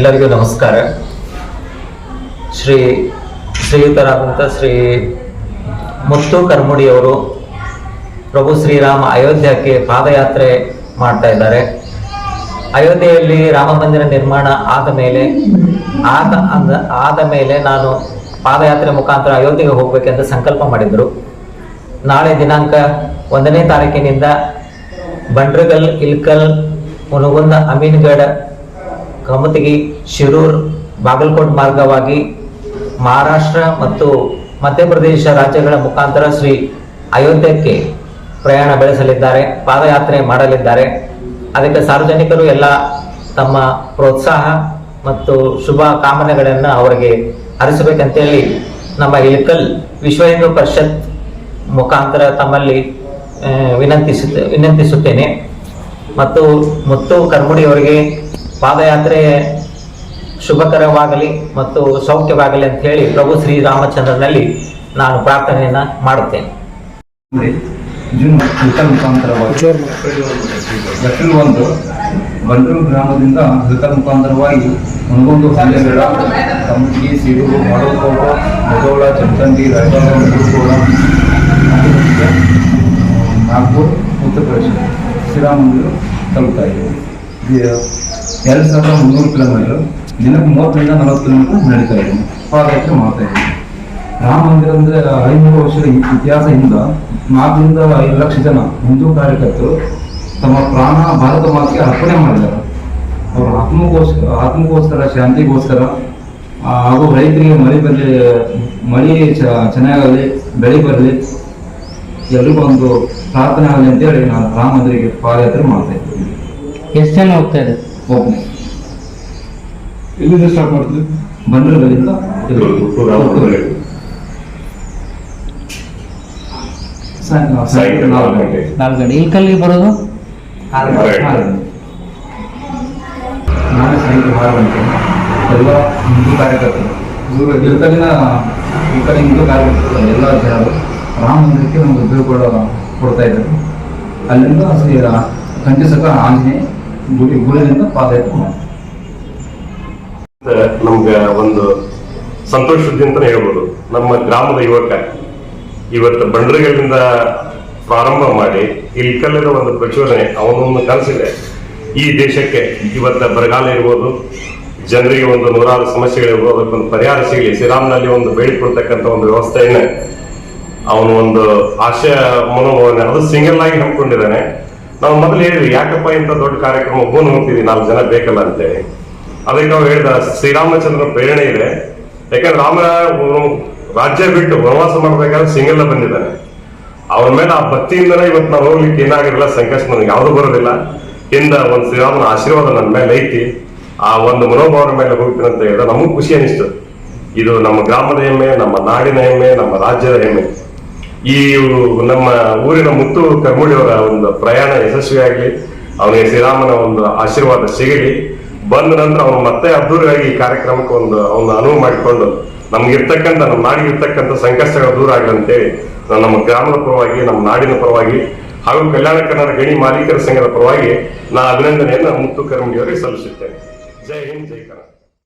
ಎಲ್ಲರಿಗೂ ನಮಸ್ಕಾರ. ಶ್ರೀ ಶ್ರೀಯುತರಾದಂಥ ಶ್ರೀ ಮುತ್ತು ಕರ್ಮುಡಿಯವರು ಪ್ರಭು ಶ್ರೀರಾಮ ಅಯೋಧ್ಯಕ್ಕೆ ಪಾದಯಾತ್ರೆ ಮಾಡ್ತಾ ಇದ್ದಾರೆ. ಅಯೋಧ್ಯೆಯಲ್ಲಿ ರಾಮ ಮಂದಿರ ನಿರ್ಮಾಣ ಆದ ಮೇಲೆ, ಆದ ಆದ ಮೇಲೆ ನಾನು ಪಾದಯಾತ್ರೆ ಮುಖಾಂತರ ಅಯೋಧ್ಯೆಗೆ ಹೋಗ್ಬೇಕೆಂದು ಸಂಕಲ್ಪ ಮಾಡಿದ್ರು. ನಾಳೆ ದಿನಾಂಕ ಒಂದನೇ ತಾರೀಕಿನಿಂದ ಬಂಡ್ರಗಲ್, ಇಲ್ಕಲ್, ಮುನುಗುಂದ ಅಮೀನ್ಗಢ ಕಮತಗಿ ಶಿರೂರ್, ಬಾಗಲಕೋಟ್ ಮಾರ್ಗವಾಗಿ ಮಹಾರಾಷ್ಟ್ರ ಮತ್ತು ಮಧ್ಯಪ್ರದೇಶ ರಾಜ್ಯಗಳ ಮುಖಾಂತರ ಶ್ರೀ ಅಯೋಧ್ಯಕ್ಕೆ ಪ್ರಯಾಣ ಬೆಳೆಸಲಿದ್ದಾರೆ, ಪಾದಯಾತ್ರೆ ಮಾಡಲಿದ್ದಾರೆ. ಅದಕ್ಕೆ ಸಾರ್ವಜನಿಕರು ಎಲ್ಲ ತಮ್ಮ ಪ್ರೋತ್ಸಾಹ ಮತ್ತು ಶುಭ ಕಾಮನೆಗಳನ್ನು ಅವರಿಗೆ ಹರಿಸಬೇಕಂತೇಳಿ ನಮ್ಮ ಇಳಕಲ್ ವಿಶ್ವ ಹಿಂದೂ ಪರಿಷತ್ ಮುಖಾಂತರ ತಮ್ಮಲ್ಲಿ ವಿನಂತಿಸುತ್ತೆ ವಿನಂತಿಸುತ್ತ, ವಿನಂತಿಸುತ್ತೇನೆ. ಮತ್ತು ಮುತ್ತು ಕರ್ಮುಡಿ ಅವರಿಗೆ ಪಾದಯಾತ್ರೆ ಶುಭಕರವಾಗಲಿ ಮತ್ತು ಸೌಖ್ಯವಾಗಲಿ ಅಂತ ಹೇಳಿ ಪ್ರಭು ಶ್ರೀರಾಮಚಂದ್ರನಲ್ಲಿ ನಾನು ಪ್ರಾರ್ಥನೆಯನ್ನು ಮಾಡುತ್ತೇನೆ. ಜೂನ್ ಹಿಲ್ಕಲ್ ಮುಖಾಂತರವಾಗಿ. ಏಪ್ರಿಲ್ ಒಂದು ಬಂಡೂರು ಗ್ರಾಮದಿಂದ ಹೃತ ಮುಖಾಂತರವಾಗಿ ಮುನಗೊಂದು ಹಳ್ಳಿಗಳ ತಮ್ಮಿ ಸಿಡುಗು ಮಾಡೋಕೋಟ ಮುದೋಳ ಚಮಚಂಡಿ ರಾಯಬಾಗ ಮುಗುಕೋಳ ನಾಗ್ಪುರ್ ಉತ್ತರ ಪ್ರದೇಶ ಶ್ರೀರಾಮಂದಿರು ತಲುಪ್ತಾ ಇದೆ. ಇದು ಎರಡು ಸಾವಿರದ ಮುನ್ನೂರು ಕಿಲೋಮೀಟರ್ ದಿನಕ್ಕೆ ಮೂವತ್ತರಿಂದ ನಲವತ್ತು ಕಿಲೋಮೀಟರ್ ನಡೀತಾ ಇದೆ. ಪಾದಯಾತ್ರೆ ಮಾಡ್ತಾ ಇದೆ. ರಾಮ ಮಂದಿರ ಅಂದ್ರೆ ಐನೂರು ವರ್ಷದ ಇತಿಹಾಸ ಇತಿಹಾಸದಿಂದ ನಾಲ್ಕರಿಂದ ಐದು ಲಕ್ಷ ಜನ ಹಿಂದೂ ಕಾರ್ಯಕರ್ತರು ತಮ್ಮ ಪ್ರಾಣ ಭಾರತ ಮಾತಿಗೆ ಅರ್ಪಣೆ ಮಾಡಿದ್ದಾರೆ. ಅವರ ಆತ್ಮಗೋಸ್ಕರ ಆತ್ಮಗೋಸ್ಕರ, ಶಾಂತಿಗೋಸ್ಕರ ಹಾಗೂ ರೈತರಿಗೆ ಮಳೆ ಬರಲಿ, ಮಳೆ ಚೆನ್ನಾಗಲಿ ಬೆಳೆ ಬರಲಿ, ಎಲ್ರಿಗೂ ಒಂದು ಪ್ರಾರ್ಥನೆ ಆಗಲಿ ಅಂತೇಳಿ ನಾನು ರಾಮ ಮಂದಿರಿಗೆ ಪಾದಯಾತ್ರೆ ಮಾಡ್ತಾ ಇದ್ದೀನಿ. ಎಷ್ಟು ಜನ ಹೋಗ್ತಾ ಇದೆ ಒಬ್ಬನೇ ಎಲ್ಲಿಂದ ಸ್ಟಾರ್ಟ್ ಮಾಡ್ತೀವಿ ಸಾಯಂಕಾಲ ನಾಲ್ಕು ಗಂಟೆ. ನಾಲ್ಕು ಗಂಟೆ. ಇಲ್ಕಲ್ಲಿಗೆ ಬರೋದು? ಆರು ಗಂಟೆ. ನಾಳೆ ಸಾಯಂಕಾಲ ಆರು ಗಂಟೆ. ಎಲ್ಲ ಹಿಂದೂ ಕಾರ್ಯಕರ್ತರು. ಇವರು ಈ ಕಡೆ ಹಿಂದೂ ಕಾರ್ಯಕರ್ತರು ಎಲ್ಲ ಜನರು ರಾಮ ಮಂದಿರಕ್ಕೆ ನಮ್ಗೆ ಉದ್ಯೋಗ ಕೊಡ್ತಾ ಇದ್ದಾರೆ. ಅಲ್ಲಿಂದ ಖಂಡಿಸಕ ಕಂಚಿಸಕ ಆಂಜನೇಯ ಮತ್ತೆ ನಮ್ಗೆ ಒಂದು ಸಂತೋಷ ಸುದ್ದಿ ಅಂತಾನೆ ಹೇಳ್ಬೋದು. ನಮ್ಮ ಗ್ರಾಮದ ಯುವಕ ಇವತ್ತು ಬಂಡ್ರಗಳಿಂದ ಪ್ರಾರಂಭ ಮಾಡಿ ಇಲ್ಲಿ ಕಲ್ಲದ ಒಂದು ಪ್ರಚೋದನೆ ಅವನೊಂದು ಕನಸಿದೆ. ಈ ದೇಶಕ್ಕೆ ಇವತ್ತ ಬರಗಾಲ ಇರ್ಬೋದು, ಜನರಿಗೆ ಒಂದು ನೂರಾರು ಸಮಸ್ಯೆಗಳಿರ್ಬೋದು ಅದಕ್ಕೊಂದು ಪರಿಹಾರ ಸಿಗಲಿ. ಶ್ರೀರಾಮ್ನಲ್ಲಿ ಒಂದು ಬೇಡಿಕೊಳ್ತಕ್ಕಂಥ ಒಂದು ವ್ಯವಸ್ಥೆಯನ್ನ ಅವನು ಒಂದು ಆಶಯ ಮನೋಭಾವನೆ, ಅದು ಸಿಂಗಲ್ ಆಗಿ ಹಮ್ಮಿಕೊಂಡಿದ್ದಾನೆ. ನಾವು ಮೊದಲು ಹೇಳಿದ್ವಿ, ಯಾಕಪ್ಪ ಇಂಥ ದೊಡ್ಡ ಕಾರ್ಯಕ್ರಮ ಒಬ್ಬನು ಹೋಗ್ತೀವಿ ನಾಲ್ಕು ಜನ ಬೇಕಲ್ಲ ಅಂತೇಳಿ ಅದಕ್ಕೆ ನಾವು ಹೇಳಿದ ಶ್ರೀರಾಮಚಂದ್ರನ ಪ್ರೇರಣೆ ಇದೆ. ಯಾಕಂದ್ರೆ ರಾಮ ರಾಜ್ಯ ಬಿಟ್ಟು ವನವಾಸ ಮಾಡ್ಬೇಕಾದ್ರೆ ಸಿಂಗಲ್ ಬಂದಿದ್ದಾನೆ. ಅವ್ರ ಮೇಲೆ ಆ ಭಕ್ತಿಯಿಂದನೇ ಇವತ್ತು ನಾವು ಹೋಗ್ಲಿಕ್ಕೆ ಏನಾಗಿರಲ್ಲ ಸಂಕಷ್ಟ ನನಗೆ ಯಾವುದು ಬರೋದಿಲ್ಲ. ಇಂದ ಒಂದು ಶ್ರೀರಾಮನ ಆಶೀರ್ವಾದ ನನ್ನ ಮೇಲೆ ಐತಿ. ಆ ಒಂದು ಮನೋಭಾವನ ಮೇಲೆ ಹೋಗ್ತೀನಿ ಅಂತ ಹೇಳಿದ್ರೆ ನಮಗೂ ಖುಷಿ ಅನಿಸ್ತು. ಇದು ನಮ್ಮ ಗ್ರಾಮದ ಹೆಮ್ಮೆ, ನಮ್ಮ ನಾಡಿನ ಹೆಮ್ಮೆ, ನಮ್ಮ ರಾಜ್ಯದ ಹೆಮ್ಮೆ. ಈ ನಮ್ಮ ಊರಿನ ಮುತ್ತು ಕರ್ಮುಡಿಯವರ ಒಂದು ಪ್ರಯಾಣ ಯಶಸ್ವಿಯಾಗಲಿ, ಅವನಿಗೆ ಶ್ರೀರಾಮನ ಒಂದು ಆಶೀರ್ವಾದ ಸಿಗಲಿ. ಬಂದ ನಂತರ ಅವನು ಮತ್ತೆ ಅದ್ದೂರಿಯಾಗಿ ಈ ಕಾರ್ಯಕ್ರಮಕ್ಕೆ ಒಂದು, ಅವನು ಅನುವು ಮಾಡಿಕೊಂಡು, ನಮ್ಗಿರ್ತಕ್ಕಂಥ, ನಮ್ಮ ನಾಡಿಗಿರ್ತಕ್ಕಂಥ ಸಂಕಷ್ಟಗಳು ದೂರ ಆಗಲಿ ಅಂತೇಳಿ ನಾನು ನಮ್ಮ ಗ್ರಾಮದ ಪರವಾಗಿ, ನಮ್ಮ ನಾಡಿನ ಪರವಾಗಿ, ಹಾಗೂ ಕಲ್ಯಾಣ ಕನ್ನಡ ಗಣಿ ಮಾಲೀಕರ ಸಂಘದ ಪರವಾಗಿ ನಾ ಅಭಿನಂದನೆಯನ್ನು ಮುತ್ತು ಕರ್ಮಿಯವರಿಗೆ ಸಲ್ಲಿಸುತ್ತೇನೆ. ಜೈ ಹಿಂದ್, ಜೈ ಕರ್ನಾಟಕ.